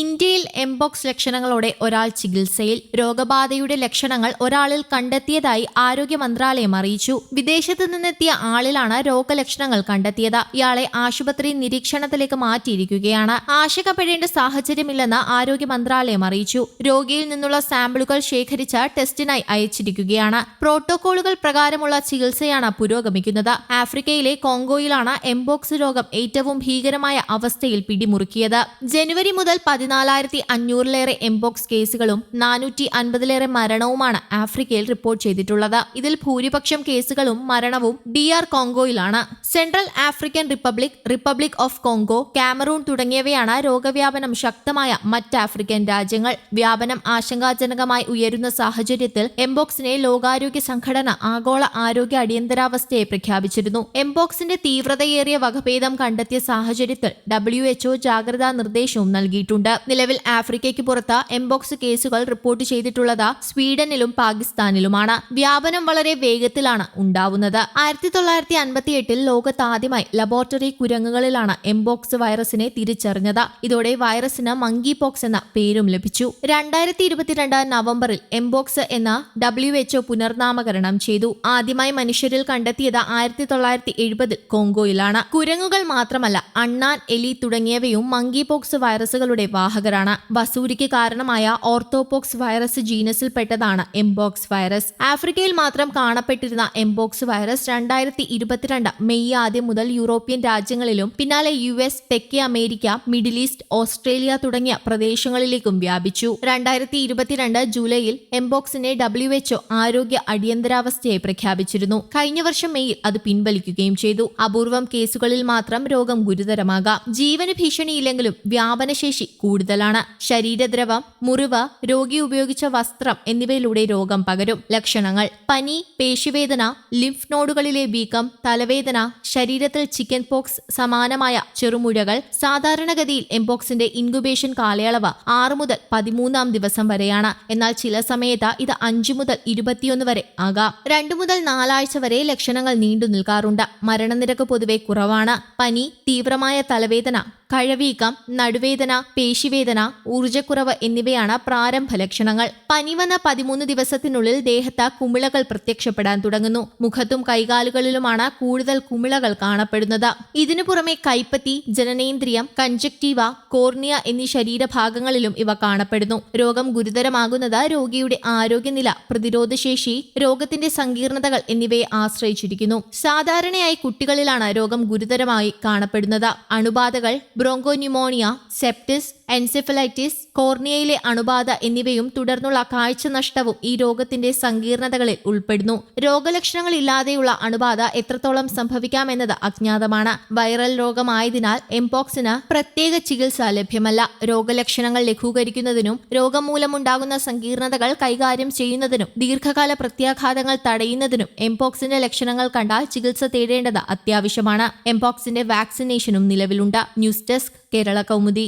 ഇന്ത്യയിൽ എംബോക്സ് ലക്ഷണങ്ങളോടെ ഒരാൾ ചികിത്സയിൽ രോഗബാധയുടെ ലക്ഷണങ്ങൾ ഒരാളിൽ കണ്ടെത്തിയതായി ആരോഗ്യ മന്ത്രാലയം അറിയിച്ചു. വിദേശത്ത് നിന്നെത്തിയ ആളിലാണ് രോഗലക്ഷണങ്ങൾ കണ്ടെത്തിയത്. ഇയാളെ ആശുപത്രി നിരീക്ഷണത്തിലേക്ക് മാറ്റിയിരിക്കുകയാണ്. ആശങ്കപ്പെടേണ്ട സാഹചര്യമില്ലെന്ന് ആരോഗ്യ മന്ത്രാലയം അറിയിച്ചു. രോഗിയിൽ നിന്നുള്ള സാമ്പിളുകൾ ശേഖരിച്ച് ടെസ്റ്റിനായി അയച്ചിരിക്കുകയാണ്. പ്രോട്ടോകോളുകൾ പ്രകാരമുള്ള ചികിത്സയാണ് പുരോഗമിക്കുന്നത്. ആഫ്രിക്കയിലെ കോങ്കോയിലാണ് എംബോക്സ് രോഗം ഏറ്റവും ഭീകരമായ അവസ്ഥയിൽ പിടിമുറുക്കിയത്. ജനുവരി മുതൽ പതിനാലായിരത്തി അഞ്ഞൂറിലേറെ എംബോക്സ് കേസുകളും നാനൂറ്റി അൻപതിലേറെ മരണവുമാണ് ആഫ്രിക്കയിൽ റിപ്പോർട്ട് ചെയ്തിട്ടുള്ളത്. ഇതിൽ ഭൂരിപക്ഷം കേസുകളും മരണവും D R കോങ്കോയിലാണ് Central African Republic Republic of Congo Cameroon തുടങ്ങിയവയാണ് രോഗവ്യാപനം ശക്തമായ മറ്റ് ആഫ്രിക്കൻ രാജ്യങ്ങൾ. വ്യാപനം ആശങ്കാജനകമായി ഉയരുന്ന സാഹചര്യത്തിൽ എംബോക്സിനെ ലോകാരോഗ്യ സംഘടന ആഗോള ആരോഗ്യ അടിയന്തരാവസ്ഥയെ പ്രഖ്യാപിച്ചിരുന്നു. എംബോക്സിന്റെ തീവ്രതയേറിയ വകഭേദം കണ്ടെത്തിയ സാഹചര്യത്തിൽ ഡബ്ല്യു എച്ച്ഒ ജാഗ്രതാ നിർദ്ദേശവും നൽകിയിട്ടുണ്ട്. നിലവിൽ ആഫ്രിക്കയ്ക്ക് പുറത്ത് എംബോക്സ് കേസുകൾ റിപ്പോർട്ട് ചെയ്തിട്ടുള്ളത് സ്വീഡനിലും പാകിസ്ഥാനിലുമാണ്. വ്യാപനം വളരെ വേഗത്തിലാണ് ഉണ്ടാവുന്നത്. ആയിരത്തി തൊള്ളായിരത്തി അൻപത്തി എട്ടിൽ ലോകത്ത് ആദ്യമായി ലബോറട്ടറി കുരങ്ങുകളിലാണ് എംബോക്സ് വൈറസിനെ തിരിച്ചറിഞ്ഞത്. ഇതോടെ വൈറസിന് മങ്കി പോക്സ് എന്ന പേരും ലഭിച്ചു. രണ്ടായിരത്തി ഇരുപത്തിരണ്ട് നവംബറിൽ എംബോക്സ് എന്ന ഡബ്ല്യു എച്ച്ഒ പുനർനാമകരണം ചെയ്തു. ആദ്യമായി മനുഷ്യരിൽ കണ്ടെത്തിയത് ആയിരത്തി തൊള്ളായിരത്തി എഴുപതിൽ കോങ്കോയിലാണ്. കുരങ്ങുകൾ മാത്രമല്ല അണ്ണാൻ എലി തുടങ്ങിയവയും മങ്കി പോക്സ് വൈറസുകളുടെ വാഹകരാണ്. വസൂരിക്ക് കാരണമായ ഓർത്തോപോക്സ് വൈറസ് ജീനസിൽപ്പെട്ടതാണ് എംബോക്സ് വൈറസ്. ആഫ്രിക്കയിൽ മാത്രം കാണപ്പെട്ടിരുന്ന എംബോക്സ് വൈറസ് രണ്ടായിരത്തി ഇരുപത്തിരണ്ട് മെയ് ആദ്യം മുതൽ യൂറോപ്യൻ രാജ്യങ്ങളിലും പിന്നാലെ യു എസ് തെക്കേ അമേരിക്ക മിഡിൽ ഈസ്റ്റ് ഓസ്ട്രേലിയ തുടങ്ങിയ പ്രദേശങ്ങളിലേക്കും വ്യാപിച്ചു. രണ്ടായിരത്തി ഇരുപത്തിരണ്ട് ജൂലൈയിൽ എംബോക്സിനെ ഡബ്ല്യു എച്ച്ഒ ആരോഗ്യ അടിയന്തരാവസ്ഥയായി പ്രഖ്യാപിച്ചിരുന്നു. കഴിഞ്ഞ വർഷം മെയ്യിൽ അത് പിൻവലിക്കുകയും ചെയ്തു. അപൂർവം കേസുകളിൽ മാത്രം രോഗം ഗുരുതരമാകാം. ജീവന് ഭീഷണിയില്ലെങ്കിലും വ്യാപനശേഷി കൂടുതലാണ്. ശരീരദ്രവം മുറിവ് രോഗി ഉപയോഗിച്ച വസ്ത്രം എന്നിവയിലൂടെ രോഗം പകരും. ലക്ഷണങ്ങൾ. പനി പേശിവേദന ലിംഫ് നോഡുകളിലെ വീക്കം തലവേദന ശരീരത്തിൽ ചിക്കൻ പോക്സ് സമാനമായ ചെറുമുഴകൾ സാധാരണഗതിയിൽ എംപോക്സിന്റെ ഇൻകുബേഷൻ കാലയളവ് ആറ് മുതൽ പതിമൂന്നാം ദിവസം വരെയാണ്. എന്നാൽ ചില സമയത്ത് ഇത് അഞ്ചു മുതൽ ഇരുപത്തിയൊന്ന് വരെ ആകാം. രണ്ടു മുതൽ നാലാഴ്ച വരെ ലക്ഷണങ്ങൾ നീണ്ടു നിൽക്കാറുണ്ട്. മരണനിരക്ക് പൊതുവെ കുറവാണ്. പനി തീവ്രമായ തലവേദന കഴവീക്കം നടുവേദന പേശിവേദന ഊർജക്കുറവ് എന്നിവയാണ് പ്രാരംഭ ലക്ഷണങ്ങൾ. പനി വന്ന പതിമൂന്ന് ദിവസത്തിനുള്ളിൽ ദേഹത്ത് കുമിളകൾ പ്രത്യക്ഷപ്പെടാൻ തുടങ്ങുന്നു. മുഖത്തും കൈകാലുകളിലുമാണ് കൂടുതൽ കുമിളകൾ കാണപ്പെടുന്നത്. ഇതിനു പുറമെ കൈപ്പത്തി ജനനേന്ദ്രിയം കഞ്ചക്റ്റീവ കോർണിയ എന്നീ ശരീരഭാഗങ്ങളിലും ഇവ കാണപ്പെടുന്നു. രോഗം ഗുരുതരമാകുന്നത് രോഗിയുടെ ആരോഗ്യനില പ്രതിരോധശേഷി രോഗത്തിന്റെ സങ്കീർണതകൾ എന്നിവയെ ആശ്രയിച്ചിരിക്കുന്നു. സാധാരണയായി കുട്ടികളിലാണ് രോഗം ഗുരുതരമായി കാണപ്പെടുന്നത്. അണുബാധകൾ ബ്രോങ്കോന്യൂമോണിയ സെപ്റ്റിസ് എൻസെഫലൈറ്റിസ് കോർണിയയിലെ അണുബാധ എന്നിവയും തുടർന്നുള്ള കാഴ്ച നഷ്ടവും ഈ രോഗത്തിന്റെ സങ്കീർണതകളിൽ ഉൾപ്പെടുന്നു. രോഗലക്ഷണങ്ങൾ ഇല്ലാതെയുള്ള അണുബാധ എത്രത്തോളം സംഭവിക്കാമെന്നത് അജ്ഞാതമാണ്. വൈറൽ രോഗമായതിനാൽ എംപോക്സിന് പ്രത്യേക ചികിത്സ ലഭ്യമല്ല. രോഗലക്ഷണങ്ങൾ ലഘൂകരിക്കുന്നതിനും രോഗം മൂലമുണ്ടാകുന്ന സങ്കീർണതകൾ കൈകാര്യം ചെയ്യുന്നതിനും ദീർഘകാല പ്രത്യാഘാതങ്ങൾ തടയുന്നതിനും എംപോക്സിന്റെ ലക്ഷണങ്ങൾ കണ്ടാൽ ചികിത്സ തേടേണ്ടത് അത്യാവശ്യമാണ്. എംപോക്സിന്റെ വാക്സിനേഷനും നിലവിലുണ്ട്. News desk Kerala Kaumudi.